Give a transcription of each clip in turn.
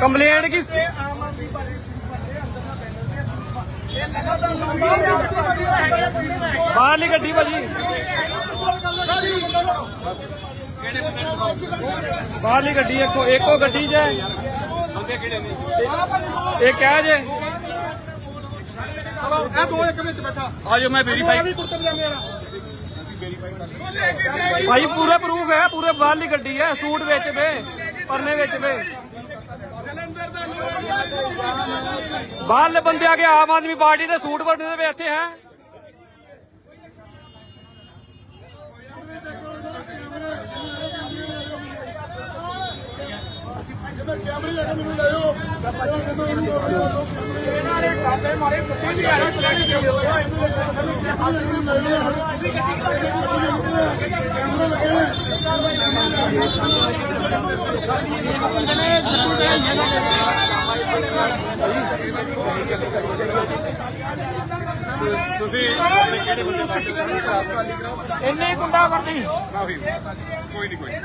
Complaint ਕੀ ਬਾਹਰਲੀ ਗੱਡੀ ਭਾਜੀ। ਬਾਹਰਲੀ ਗੱਡੀ ਇੱਕੋ ਇੱਕੋ ਗੱਡੀ ਜੇ ਇਹ ਕਹਿ ਜੇ। ਇਹ ਦੋ ਇੱਕ ਵਿੱਚ ਬੈਠਾ ਆਜੋ ਮੈਂ ਵੈਰੀਫਾਈ ਵੀ ਕੁੜਤੇ ਪਜਾਮੇ ਭਾਈ, ਪੂਰੇ ਪ੍ਰੂਫ ਹੈ, ਪੂਰੇ ਬਾਹਰਲੀ ਗੱਡੀ ਹੈ, ਸੂਟ ਵਿੱਚ ਵੇ, ਪਰਨੇ ਵਿੱਚ ਵੇ। ਬਾਹਰਲੇ ਬੰਦੇ ਆ ਕੇ ਆਮ ਆਦਮੀ ਪਾਰਟੀ ਦੇ ਸੂਟ ਵਰਨੇ ਦੇ ਇੱਥੇ, ਹੈ? ਕੈਮਰੇ ਜਾ ਕੇ ਮੈਨੂੰ ਲੈ ਆਓ। ਜਦੋਂ ਇਹਨੂੰ ਇਹਨਾਂ ਨੇ ਕਾਪੇ ਮਾਰੇ ਕੁੱਤੇ ਦੀ ਆਣਾ ਚਲਾਣੀ ਦੇ ਦਿਓ ਇਹਨੂੰ ਲੈ ਆਓ। ਕੈਮਰੇ ਲੱਗੇ ਨੇ। ਤੁਸੀਂ ਕਿਹੜੇ ਬੰਦੇ ਸਾਡੇ ਇੰਨੇ ਗੁੰਡਾ ਕਰਦੀ ਮਾਫੀ ਕੋਈ ਨਹੀਂ। ਕੋਈ ਨੀ।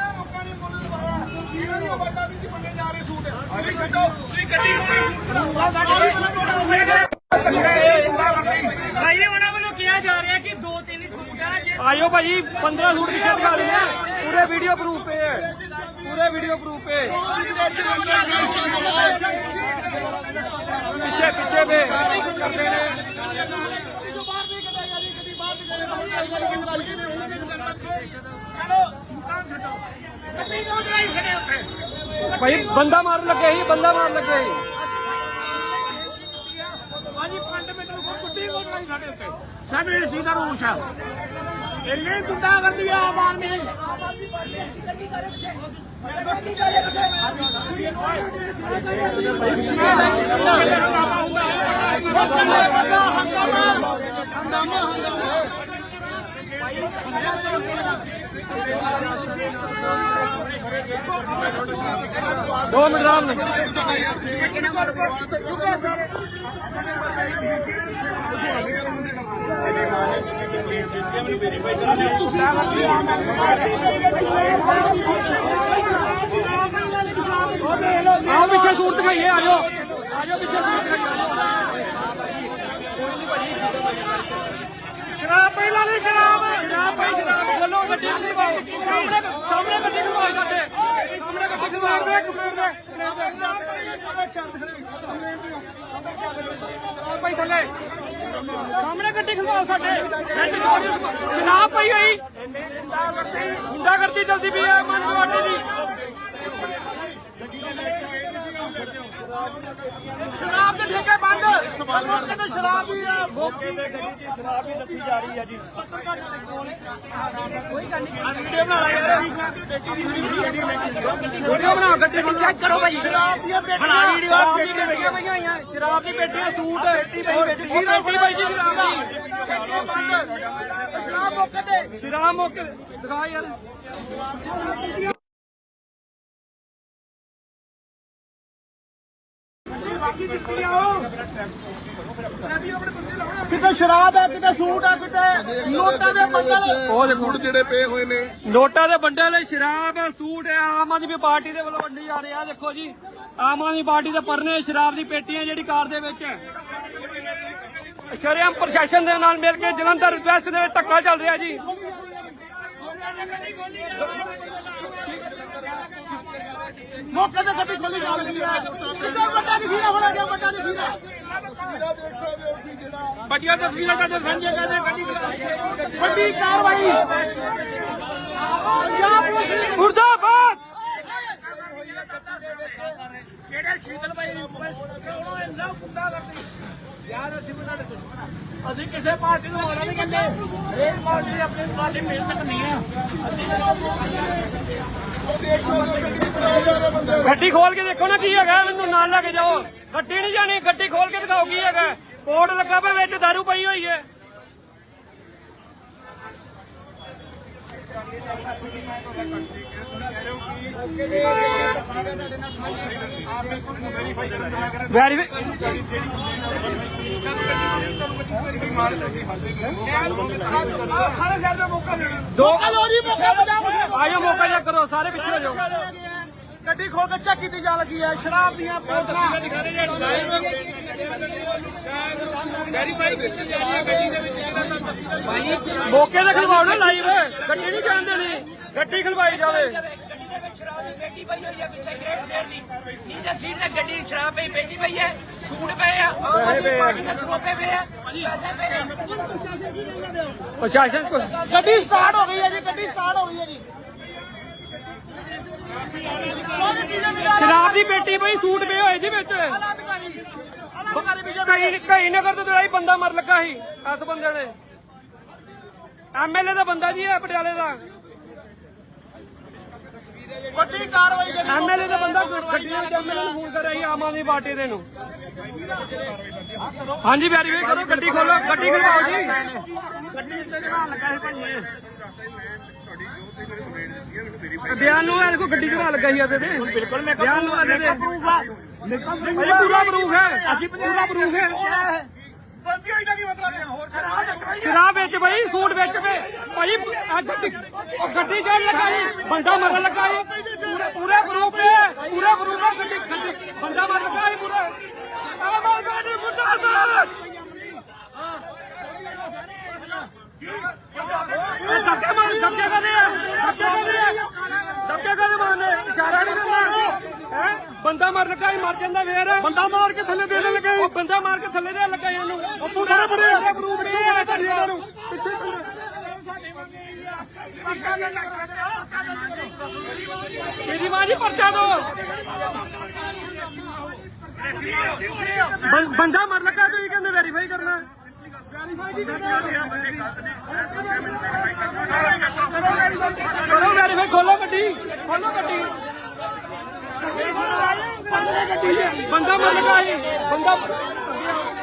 ਭਾਈ ਉਹਨਾਂ ਵੱਲੋਂ ਕਿਹਾ ਜਾ ਰਿਹਾ ਕਿ ਦੋ ਤਿੰਨ ਸੂਟ ਆ ਜੇ ਆਇਓ ਭਾਜੀ 15 ਸੂਟ ਪਿੱਛੇ ਦਿਖਾ ਦਿੰਦੇ ਆ ਪੂਰੇ ਵੀਡੀਓ ਪ੍ਰੂਫ ਪੇ ਹੈ। ਪੂਰੇ ਵੀਡੀਓ ਪ੍ਰੂਫ ਪੇ ਪਿੱਛੇ ਪਿੱਛੇ ਪੇ ਭਾਈ ਬੰਦਾ ਮਾਰਨ ਲੱਗੇ ਸੀ ਬੰਦਾ ਮਾਰਨ ਲੱਗੇ ਸੀ। ਹਾਂਜੀ ਫੰਡਮੈਂਟਲ ਕੋ ਕੁੱਟੀ ਕੋ ਨਹੀਂ ਸਾਡੇ ਉੱਤੇ। ਸਾਡੇ ਏਸੀ ਦਾ ਰੂਸ਼ ਆ। ਇੰਨੇ ਗੁੰਡਾ ਕਰਦੀ ਆ ਆਮ ਆਦਮੀ। ਨੇ ਦੋ ਮਿੰਟ ਆਰਾਮ ਨਾਲ ਆਓ ਪਿੱਛੇ ਸੂਟ ਦਿਖਾਈਏ ਆ ਜਾਓ। ਆ ਜਾਓ ਪਿੱਛੇ ਸੂਟ ਦਿਖਾਈਏ ਸ਼ਰਾਬ ਪਹਿਲਾਂ ਨਹੀਂ ਸ਼ਰਾਬ ਸ਼ਰਾਬ ਪਈ ਸ਼ਰਾਬ। ਬੋਲੋ ਗੱਡੀ ਦਬਾਓ ਸਾਹਮਣੇ ਸਾਹਮਣੇ ਗੱਡੀ ਨੂੰ ਦਬਾਓ ਸਾਡੇ। ਸਾਹਮਣੇ ਗੱਡੀ ਨੂੰ ਮਾਰ ਦੇ ਭਾਈ ਥੱਲੇ। ਸਾਹਮਣੇ ਗੱਡੀ ਖਲਵਾਓ ਸਾਡੇ। ਸ਼ਰਾਬ ਪਈ ਹੋਈ। ਗੁੰਡਾ ਕਰਦੀ ਚਲਦੀ ਪਈ ਹੈ ਮਨ ਤੁਹਾਡੇ ਦੀ। ਸ਼ਰਾਬ ਦੇ ਠੇਕੇ ਬੰਦ। ਮੌਕੇ ਤੇ ਸ਼ਰਾਬ ਵੀ ਆ। ਵੀਡੀਓ ਬਣਾਓ ਗੱਡੀ ਨੂੰ ਚੈੱਕ ਕਰੋ ਭਾਈ। ਸ਼ਰਾਬ ਦੀਆਂ ਬਣਾ ਵੀਡੀਓ ਸ਼ਰਾਬ ਦੀ ਪੇਟੀਆਂ ਪਈਆਂ ਹੋਈਆਂ। ਸ਼ਰਾਬ ਦੀ ਪੇਟੀਆਂ ਸੂਟ। ਪੇਟੀ ਪਈ ਪੇਟੀ। ਪਈ ਜੀ ਸ਼ਰਾਬ ਦੀ। ਸ਼ਰਾਬ ਮੌਕੇ ਤੇ। ਸ਼ਰਾਬ ਮੌਕੇ ਦਿਖਾ ਯਾਰ। ਕਿਤੇ ਸ਼ਰਾਬ ਹੈ ਕਿਤੇ ਸੂਟ ਹੈ ਕਿਤੇ ਨੋਟਾਂ ਦੇ ਬੰਦਲ ਉਹ ਦੇਖੋ ਜਿਹੜੇ ਪਏ ਹੋਏ ਨੇ। ਨੋਟਾਂ ਦੇ ਬੰਡਲ ਸ਼ਰਾਬ ਸੂਟ ਹੈ ਆਮ ਆਦਮੀ ਪਾਰਟੀ ਦੇ ਵੱਲੋਂ ਵੰਡੀ ਜਾ ਰਹੀ ਆ। ਦੇਖੋ ਜੀ ਆਮ ਆਦਮੀ ਪਾਰਟੀ ਦੇ ਪਰਨੇ ਸ਼ਰਾਬ ਦੀ ਪੇਟੀਆਂ ਜਿਹੜੀ ਕਾਰ ਦੇ ਵਿੱਚ ਹੈ। ਸ਼ਰਿਆਮ ਪ੍ਰਸ਼ਾਸਨ ਦੇ ਨਾਲ ਮਿਲ ਕੇ ਜਲੰਧਰ ਵੈਸਟ ਦੇ ਧੱਕਾ ਚੱਲ ਰਿਹਾ ਜੀ। ਮੌਕੇ ਤੇ ਗੱਡੀ ਖੋਲੀ ਜਾ ਰਹੀ ਹੈ ਕਿਤੇ ਵੱਡਾ ਜਖੀਰਾ ਹੋਣਾ ਗਿਆ ਵੱਡਾ ਜਖੀਰਾ? ਤਸਵੀਰਾਂ ਦੇਖ ਸਕਦੇ ਹੋ ਕਿ ਜਿਹੜਾ ਬੱਚੀਆਂ ਤਸਵੀਰਾਂ ਦਾ ਸਾਂਝੇ ਕਰਦੇ ਗੱਡੀ ਵੱਡੀ ਕਾਰਵਾਈ। ਪੰਜਾਬ ਪੁਲਿਸ ਮੁਰਦਾਬਾਦ! ਜਿਹੜੇ ਸ਼ੀਤਲ ਭਾਈ ਉਹਨਾਂ ਨੇ ਨਾ ਗੁੰਡਾ ਕਰਦੀ? ਯਾਰ ਅਸੀਂ ਉਹਨਾਂ ਦੇ ਦੁਸ਼ਮਣ ਆ। ਅਸੀਂ ਕਿਸੇ ਪਾਰਟੀ ਨੂੰ ਮਾਰਾ ਨਹੀਂ ਕਹਿੰਦੇ ਹਰੇਕ ਪਾਰਟੀ ਆਪਣੀ ਪਾਰਟੀ ਮਿਲ ਸਕਦੀ ਆ। ਅਸੀਂ ਗੱਡੀ ਖੋਲ ਕੇ ਦੇਖੋ ਨਾ ਕੀ ਹੈਗਾ, ਮੈਨੂੰ ਨਾਲ ਲੈ ਕੇ ਜਾਓ। ਗੱਡੀ ਨਹੀਂ ਜਾਣੀ, ਗੱਡੀ ਖੋਲ ਕੇ ਦਿਖਾਓ ਕੀ ਹੈਗਾ। ਕੋਡ ਲੱਗਾ ਪਿਆ ਵਿੱਚ, ਦਾਰੂ ਪਈ ਹੋਈ ਹੈ। ਵੈਰੀ ਸਾਰੇ ਸ਼ਹਿਰ ਦਾ ਮੌਕਾ ਦੇਣਾ ਦੋ ਕਲੋਰੀ ਮੌਕੇ ਬਚਾ ਆਜੋ ਮੌਕਾ ਜਿਹਾ ਕਰੋ ਸਾਰੇ ਪਿੱਛੇ ਹੋ ਜਾਓ। ਗੱਡੀ ਖੋ ਕੇ ਚੈੱਕ ਕੀਤੀ ਜਾ ਲੱਗੀ ਹੈ। ਸ਼ਰਾਬ ਦੀਆਂ ਬੋਤਲਾਂ ਵੈਰੀਫਾਈ ਕੀਤੀ ਜਾ ਰਹੀ ਹੈ ਗੱਡੀ ਦੇ ਵਿੱਚ। ਜਿਹੜਾ ਤਾਂ ਮੌਕੇ ਤੇ ਖਲਵਾਓ ਨਾ ਲਾਈਵ ਗੱਡੀ ਨਹੀਂ ਜਾਣ ਦੇਣੀ ਗੱਡੀ ਖਲਵਾਈ ਜਾਵੇ। ਸ਼ਰਾਬ ਦੀ ਪੇਟੀ ਪਈ ਹੋਈ ਹੈ ਪਿੱਛੇ ਦੀ। ਸੀਟ ਤੇ ਗੱਡੀ ਦੀ ਸ਼ਰਾਬ ਪਈ ਹੈ ਸੂਟ ਪਏ ਆ ਆਮ ਆਦਮੀ ਪਾਰਟੀ ਦੇ ਸਰੋਪੇ ਪਏ ਆ। ਪੈਸੇ ਪਏ ਆ। ਪ੍ਰਸ਼ਾਸਨ ਕੁਛ ਗੱਡੀ ਸਟਾਰਟ ਹੋ ਗਈ ਹੈ ਜੀ ਗੱਡੀ ਸਟਾਰਟ ਹੋ ਗਈ ਹੈ ਜੀ। ਸ਼ਰਾਬ ਦੀ ਪੇਟੀ ਪਈ ਸੂਟ ਪਏ ਹੋਏ ਜੀ ਵਿੱਚ। ਅਧਿਕਾਰੀ ਅਧਿਕਾਰੀ ਵੀ ਕਈ ਕਈ ਨਗਰ ਤੋਂ ਲੜਾਈ ਬੰਦਾ ਮਰ ਲੱਗਾ ਸੀ ਇਸ ਬੰਦੇ ਨੇ। ਐਮਐਲਏ ਦਾ ਬੰਦਾ ਜੀ ਇਹ ਪਟਿਆਲੇ ਦਾ। ਵੱਡੀ ਕਾਰਵਾਈ ਗੱਡੀ ਐਮਐਲਏ ਦਾ ਬੰਦਾ ਗੱਡੀ ਵਿੱਚ ਐਮਐਲਏ ਨੂੰ ਫੋਨ ਕਰ ਰਿਹਾ ਸੀ ਆਮ ਆਦਮੀ ਪਾਰਟੀ ਦੇ ਨੂੰ। ਹਾਂਜੀ ਵੈਰੀਫਾਈ ਕਰੋ ਗੱਡੀ ਖੋਲੋ ਗੱਡੀ ਖਲਵਾਓ ਜੀ। ਬਿਆਨ ਨੂੰ ਇਹ ਕੋ ਗੱਡੀ ਚੜਾ ਲੱਗਾ ਸੀ ਤੇ। ਬਿਲਕੁਲ ਮੈਂ ਬਿਆਨ ਨੂੰ ਇਹਦੇ ਤੇ। ਪੂਰਾ ਪ੍ਰੂਫ ਹੈ। ਅਸੀਂ ਪੂਰਾ ਪ੍ਰੂਫ ਹੈ। ਸ਼ਰਾਬ ਵਿੱਚ ਭਾਈ ਸੂਟ ਵਿੱਚ ਪਏ ਭਾਈ, ਆਹ ਗੱਡੀ ਉਹ ਗੱਡੀ ਚੜ ਲੱਗਾ ਸੀ ਬੰਦਾ ਮਰਨ ਲੱਗਾ ਸੀ ਪੂਰੇ ਪੂਰੇ ਪ੍ਰੂਫ ਹੈ ਪੂਰੇ ਪ੍ਰੂਫ ਹੈ ਗੱਡੀ ਗੱਡੀ। ਬੰਦਾ ਮਰਨ ਲੱਗਾ ਸੀ ਪੂਰਾ। ਆਮ ਆਦਮੀ ਦੀ ਮੁਰਦਾਬਾਦ ਇਹ ਧੱਕੇ ਮਾਰ ਧੱਕੇ ਕਰਦੇ ਆ? ਧੱਕੇ ਕਰਦੇ ਆ? ਧੱਕੇ ਕਰਦੇ ਮਾਰਨੇ? ਇਸ਼ਾਰਾ ਨਹੀਂ ਕਰਨਾ। ਹੈ? ਬੰਦਾ ਮਰ ਸੀ ਮਰ ਜਾਂਦਾ ਫੇਰ। ਬੰਦਾ ਮਾਰ ਕੇ ਥੱਲੇ ਦੇ ਲੱਗੇ। ਉਹ ਬੰਦਾ ਮਾਰ ਕੇ ਥੱਲੇ ਦੇ ਲੱਗਾ ਇਹਨੂੰ। ਉਹ ਤੂੰ ਬੜੇ ਬੜੇ ਪਿੱਛੇ ਬੜੇ ਤੁਹਾਡੀ ਇਹਨਾਂ। ਨੂੰ ਪਿੱਛੇ। ਥੱਲੇ ਮੇਰੀ ਮਾਂ ਜੀ ਪਰਚਾ ਦੋ। ਬੰਦਾ ਮਰ ਲੱਗਾ ਤੁਸੀਂ ਕਹਿੰਦੇ ਵੈਰੀਫਾਈ ਕਰਨਾ। ਕਰੋ ਵੈਰੀਫਾਈ ਖੋਲੋ ਗੱਡੀ। ਖੋਲੋ ਗੱਡੀ। ਬੰਦਾ ਮਰ ਲੱਗਾ ਜੀ। ਬੰਦਾ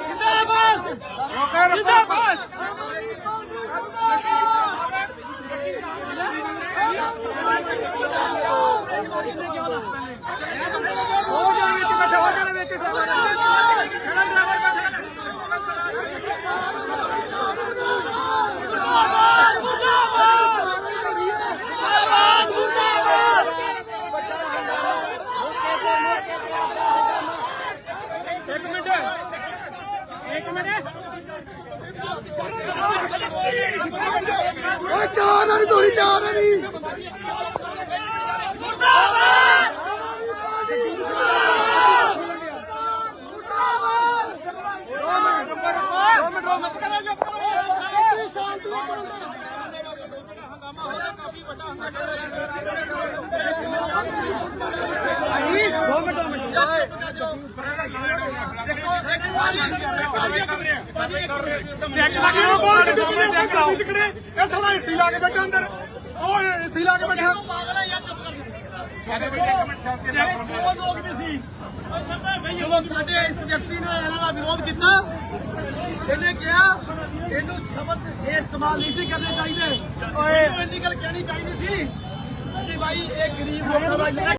ਜਿੰਦਾਬਾਦ। ਜਿੰਦਾਬਾਦ ਹੋ ਜਾਣ ਵਿੱਚ ਬੈਠਾ ਹੋ ਜਾਣ ਵਿੱਚ ਖੜਾ ਡਰਾਈਵਰ ਬੈਠਾ ਇੱਕ ਮਿੰਟ ਇੱਕ ਮਿੰਟ ਓਏ ਚਾਹ ਨਾਲ ਥੋੜੀ ਚਾਹ ਨਾਲ ਨਹੀਂ ਦੋ ਮਿੰਟ ਦੋ ਮਿੰਟ ਕਰੋ ਜੋ ਕਰੋ ਸ਼ਾਂਤੀ ਦੋ ਮਿੰਟ ਦੋ ਲਾ ਕੇ ਸਾਡੇ ਇਸ ਵਿਅਕਤੀ ਨੇ ਇਹਨਾਂ ਦਾ ਵਿਰੋਧ ਕੀਤਾ ਇਹਨੇ ਕਿਹਾ ਇਹਨੂੰ ਸ਼ਬਦ ਇਹ ਇਸਤੇਮਾਲ ਨਹੀਂ ਸੀ ਕਰਨੇ ਚਾਹੀਦੇ। ਓਏ। ਇੰਨੀ ਗੱਲ ਕਹਿਣੀ ਚਾਹੀਦੀ ਸੀ ਕਿ ਭਾਈ ਇਹ ਗਰੀਬ ਲੋਕਾਂ ਦਾ